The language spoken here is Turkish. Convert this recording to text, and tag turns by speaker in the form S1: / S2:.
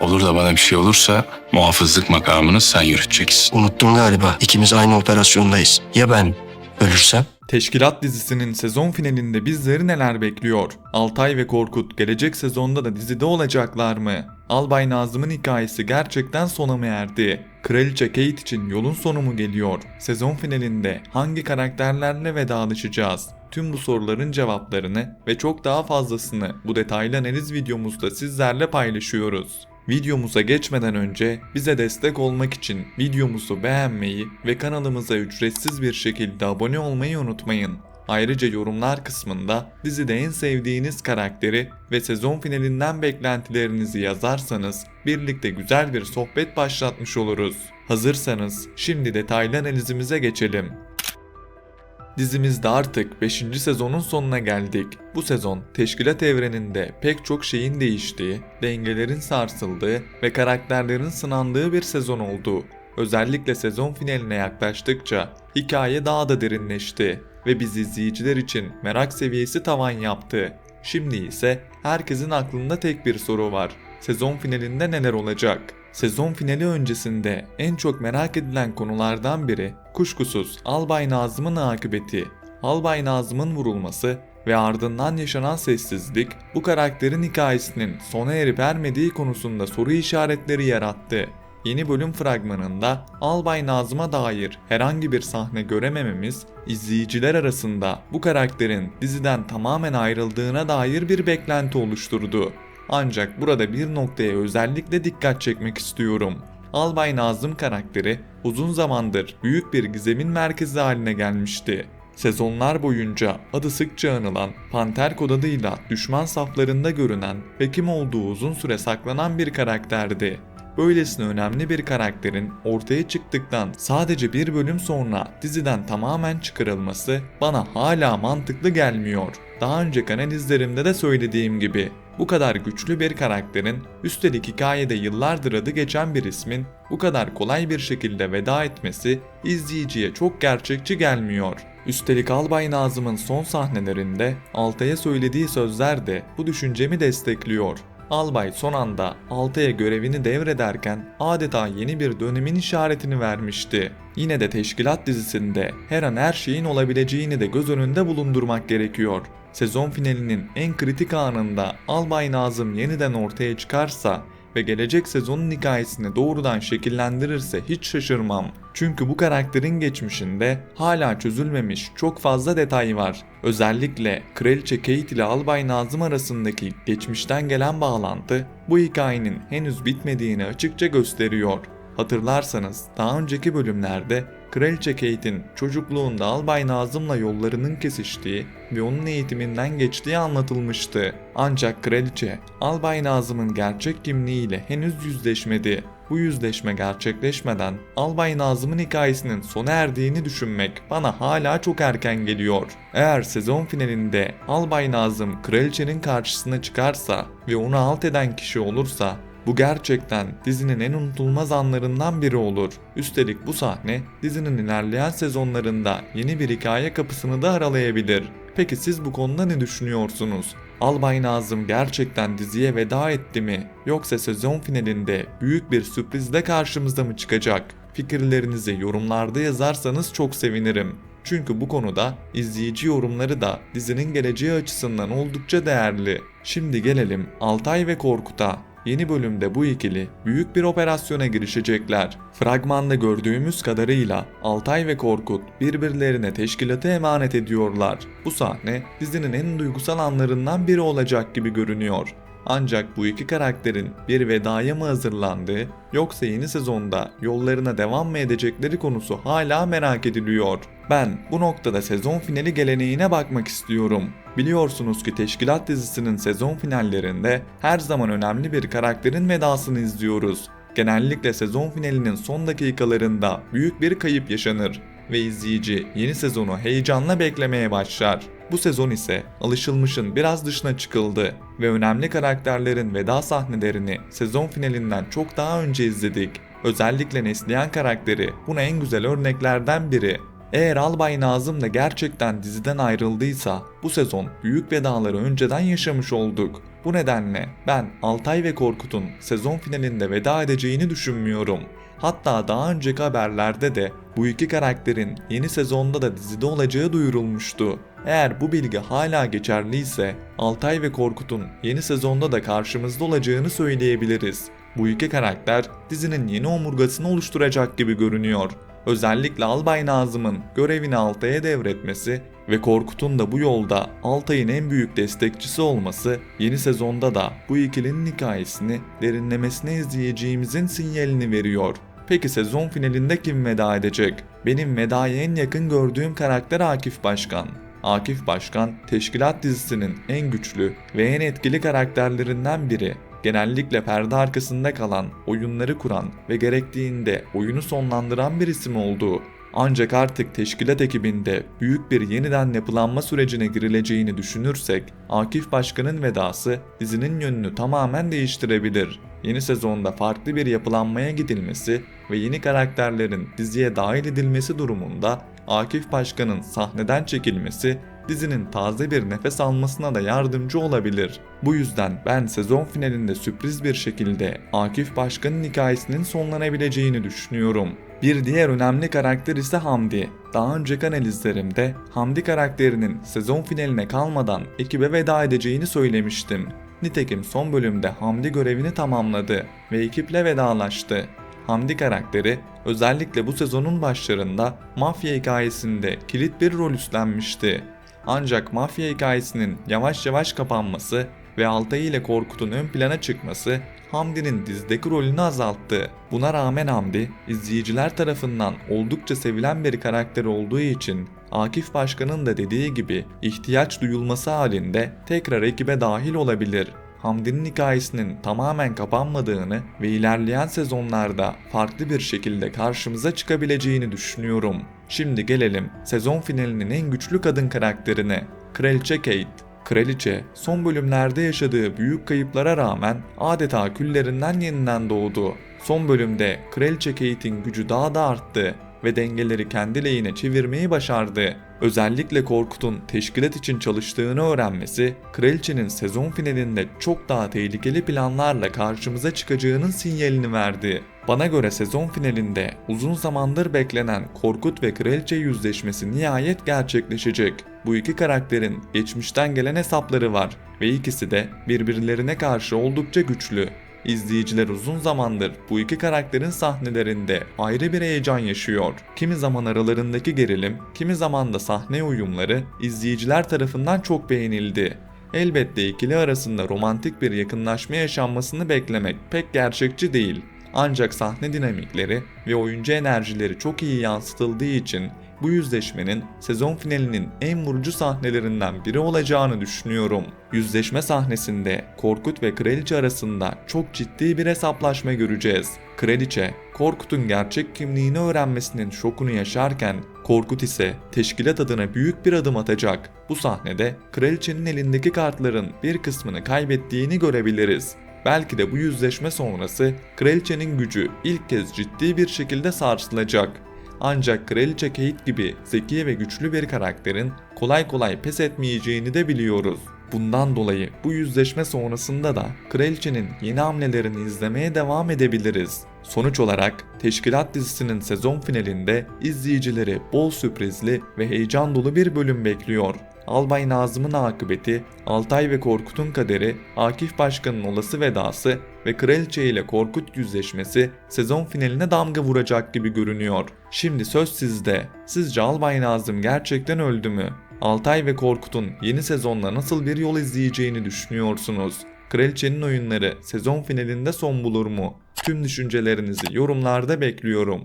S1: Olur da bana bir şey olursa muhafızlık makamını sen yürüteceksin.
S2: Unuttun galiba. İkimiz aynı operasyondayız. Ya ben ölürsem?
S3: Teşkilat dizisinin sezon finalinde bizleri neler bekliyor? Altay ve Korkut gelecek sezonda da dizide olacaklar mı? Albay Nazım'ın hikayesi gerçekten sona mı erdi? Kraliçe Kate için yolun sonu mu geliyor? Sezon finalinde hangi karakterlerle vedalaşacağız? Tüm bu soruların cevaplarını ve çok daha fazlasını bu detaylı analiz videomuzda sizlerle paylaşıyoruz. Videomuza geçmeden önce bize destek olmak için videomuzu beğenmeyi ve kanalımıza ücretsiz bir şekilde abone olmayı unutmayın. Ayrıca yorumlar kısmında dizide en sevdiğiniz karakteri ve sezon finalinden beklentilerinizi yazarsanız birlikte güzel bir sohbet başlatmış oluruz. Hazırsanız şimdi detaylı analizimize geçelim. Dizimizde artık 5. sezonun sonuna geldik. Bu sezon teşkilat evreninde pek çok şeyin değiştiği, dengelerin sarsıldığı ve karakterlerin sınandığı bir sezon oldu. Özellikle sezon finaline yaklaştıkça hikaye daha da derinleşti ve biz izleyiciler için merak seviyesi tavan yaptı. Şimdi ise herkesin aklında tek bir soru var. Sezon finalinde neler olacak? Sezon finali öncesinde en çok merak edilen konulardan biri kuşkusuz Albay Nazım'ın akıbeti. Albay Nazım'ın vurulması ve ardından yaşanan sessizlik bu karakterin hikayesinin sona erip ermediği konusunda soru işaretleri yarattı. Yeni bölüm fragmanında Albay Nazım'a dair herhangi bir sahne göremememiz izleyiciler arasında bu karakterin diziden tamamen ayrıldığına dair bir beklenti oluşturdu. Ancak burada bir noktaya özellikle dikkat çekmek istiyorum. Albay Nazım karakteri uzun zamandır büyük bir gizemin merkezi haline gelmişti. Sezonlar boyunca adı sıkça anılan Panter kod adıyla düşman saflarında görünen ve kim olduğu uzun süre saklanan bir karakterdi. Böylesine önemli bir karakterin ortaya çıktıktan sadece bir bölüm sonra diziden tamamen çıkarılması bana hala mantıklı gelmiyor. Daha önceki analizlerimde de söylediğim gibi bu kadar güçlü bir karakterin, üstelik hikayede yıllardır adı geçen bir ismin bu kadar kolay bir şekilde veda etmesi izleyiciye çok gerçekçi gelmiyor. Üstelik Albay Nazım'ın son sahnelerinde Altay'a söylediği sözler de bu düşüncemi destekliyor. Albay son anda Altay'a görevini devrederken adeta yeni bir dönemin işaretini vermişti. Yine de teşkilat dizisinde her an her şeyin olabileceğini de göz önünde bulundurmak gerekiyor. Sezon finalinin en kritik anında Albay Nazım yeniden ortaya çıkarsa ve gelecek sezonun hikayesini doğrudan şekillendirirse hiç şaşırmam. Çünkü bu karakterin geçmişinde hala çözülmemiş çok fazla detay var. Özellikle Kraliçe Kate ile Albay Nazım arasındaki geçmişten gelen bağlantı bu hikayenin henüz bitmediğini açıkça gösteriyor. Hatırlarsanız daha önceki bölümlerde Kraliçe Kate'in çocukluğunda Albay Nazım'la yollarının kesiştiği ve onun eğitiminden geçtiği anlatılmıştı. Ancak Kraliçe, Albay Nazım'ın gerçek kimliğiyle henüz yüzleşmedi. Bu yüzleşme gerçekleşmeden Albay Nazım'ın hikayesinin sona erdiğini düşünmek bana hala çok erken geliyor. Eğer sezon finalinde Albay Nazım kraliçenin karşısına çıkarsa ve onu alt eden kişi olursa bu gerçekten dizinin en unutulmaz anlarından biri olur. Üstelik bu sahne dizinin ilerleyen sezonlarında yeni bir hikaye kapısını da aralayabilir. Peki siz bu konuda ne düşünüyorsunuz? Albay Nazım gerçekten diziye veda etti mi? Yoksa sezon finalinde büyük bir sürprizle karşımıza mı çıkacak? Fikirlerinizi yorumlarda yazarsanız çok sevinirim. Çünkü bu konuda izleyici yorumları da dizinin geleceği açısından oldukça değerli. Şimdi gelelim Altay ve Korkut'a. Yeni bölümde bu ikili büyük bir operasyona girişecekler. Fragmanda gördüğümüz kadarıyla Altay ve Korkut birbirlerine teşkilatı emanet ediyorlar. Bu sahne dizinin en duygusal anlarından biri olacak gibi görünüyor. Ancak bu iki karakterin bir vedaya mı hazırlandığı yoksa yeni sezonda yollarına devam mı edecekleri konusu hala merak ediliyor. Ben bu noktada sezon finali geleneğine bakmak istiyorum. Biliyorsunuz ki Teşkilat dizisinin sezon finallerinde her zaman önemli bir karakterin vedasını izliyoruz. Genellikle sezon finalinin son dakikalarında büyük bir kayıp yaşanır ve izleyici yeni sezonu heyecanla beklemeye başlar. Bu sezon ise alışılmışın biraz dışına çıkıldı ve önemli karakterlerin veda sahnelerini sezon finalinden çok daha önce izledik. Özellikle Neslihan karakteri buna en güzel örneklerden biri. Eğer Albay Nazım da gerçekten diziden ayrıldıysa bu sezon büyük vedaları önceden yaşamış olduk. Bu nedenle ben Altay ve Korkut'un sezon finalinde veda edeceğini düşünmüyorum. Hatta daha önceki haberlerde de bu iki karakterin yeni sezonda da dizide olacağı duyurulmuştu. Eğer bu bilgi hala geçerliyse Altay ve Korkut'un yeni sezonda da karşımızda olacağını söyleyebiliriz. Bu iki karakter dizinin yeni omurgasını oluşturacak gibi görünüyor. Özellikle Albay Nazım'ın görevini Altay'a devretmesi ve Korkut'un da bu yolda Altay'ın en büyük destekçisi olması yeni sezonda da bu ikilinin hikayesini derinlemesine izleyeceğimizin sinyalini veriyor. Peki sezon finalinde kim veda edecek? Benim vedaya en yakın gördüğüm karakter Akif Başkan. Akif Başkan, Teşkilat dizisinin en güçlü ve en etkili karakterlerinden biri. Genellikle perde arkasında kalan, oyunları kuran ve gerektiğinde oyunu sonlandıran bir isim olduğu. Ancak artık teşkilat ekibinde büyük bir yeniden yapılanma sürecine girileceğini düşünürsek, Akif Başkan'ın vedası dizinin yönünü tamamen değiştirebilir. Yeni sezonda farklı bir yapılanmaya gidilmesi ve yeni karakterlerin diziye dahil edilmesi durumunda Akif Başkan'ın sahneden çekilmesi dizinin taze bir nefes almasına da yardımcı olabilir. Bu yüzden ben sezon finalinde sürpriz bir şekilde Akif Başkan'ın hikayesinin sonlanabileceğini düşünüyorum. Bir diğer önemli karakter ise Hamdi. Daha önceki analizlerimde Hamdi karakterinin sezon finaline kalmadan ekibe veda edeceğini söylemiştim. Nitekim son bölümde Hamdi görevini tamamladı ve ekiple vedalaştı. Hamdi karakteri özellikle bu sezonun başlarında mafya hikayesinde kilit bir rol üstlenmişti. Ancak mafya hikayesinin yavaş yavaş kapanması ve Altay ile Korkut'un ön plana çıkması Hamdi'nin dizideki rolünü azalttı. Buna rağmen Hamdi, izleyiciler tarafından oldukça sevilen bir karakter olduğu için Akif Başkan'ın da dediği gibi ihtiyaç duyulması halinde tekrar ekibe dahil olabilir. Hamdi'nin hikayesinin tamamen kapanmadığını ve ilerleyen sezonlarda farklı bir şekilde karşımıza çıkabileceğini düşünüyorum. Şimdi gelelim sezon finalinin en güçlü kadın karakterine. Kraliçe Kate. Kraliçe son bölümlerde yaşadığı büyük kayıplara rağmen adeta küllerinden yeniden doğdu. Son bölümde Kraliçe Kate'in gücü daha da arttı ve dengeleri kendi lehine çevirmeyi başardı. Özellikle Korkut'un teşkilat için çalıştığını öğrenmesi, Kraliçenin sezon finalinde çok daha tehlikeli planlarla karşımıza çıkacağının sinyalini verdi. Bana göre sezon finalinde uzun zamandır beklenen Korkut ve Kraliçe yüzleşmesi nihayet gerçekleşecek. Bu iki karakterin geçmişten gelen hesapları var ve ikisi de birbirlerine karşı oldukça güçlü. İzleyiciler uzun zamandır bu iki karakterin sahnelerinde ayrı bir heyecan yaşıyor. Kimi zaman aralarındaki gerilim, kimi zaman da sahne uyumları izleyiciler tarafından çok beğenildi. Elbette ikili arasında romantik bir yakınlaşma yaşanmasını beklemek pek gerçekçi değil. Ancak sahne dinamikleri ve oyuncu enerjileri çok iyi yansıtıldığı için bu yüzleşmenin sezon finalinin en vurucu sahnelerinden biri olacağını düşünüyorum. Yüzleşme sahnesinde Korkut ve Kraliçe arasında çok ciddi bir hesaplaşma göreceğiz. Kraliçe, Korkut'un gerçek kimliğini öğrenmesinin şokunu yaşarken Korkut ise teşkilat adına büyük bir adım atacak. Bu sahnede kraliçenin elindeki kartların bir kısmını kaybettiğini görebiliriz. Belki de bu yüzleşme sonrası kraliçenin gücü ilk kez ciddi bir şekilde sarsılacak. Ancak Kraliçe Kate gibi zeki ve güçlü bir karakterin kolay kolay pes etmeyeceğini de biliyoruz. Bundan dolayı bu yüzleşme sonrasında da Kraliçenin yeni hamlelerini izlemeye devam edebiliriz. Sonuç olarak Teşkilat dizisinin sezon finalinde izleyicileri bol sürprizli ve heyecan dolu bir bölüm bekliyor. Albay Nazım'ın akıbeti, Altay ve Korkut'un kaderi, Akif Başkan'ın olası vedası ve Kraliçe ile Korkut yüzleşmesi sezon finaline damga vuracak gibi görünüyor. Şimdi söz sizde. Sizce Albay Nazım gerçekten öldü mü? Altay ve Korkut'un yeni sezonla nasıl bir yol izleyeceğini düşünüyorsunuz? Kraliçenin oyunları sezon finalinde son bulur mu? Tüm düşüncelerinizi yorumlarda bekliyorum.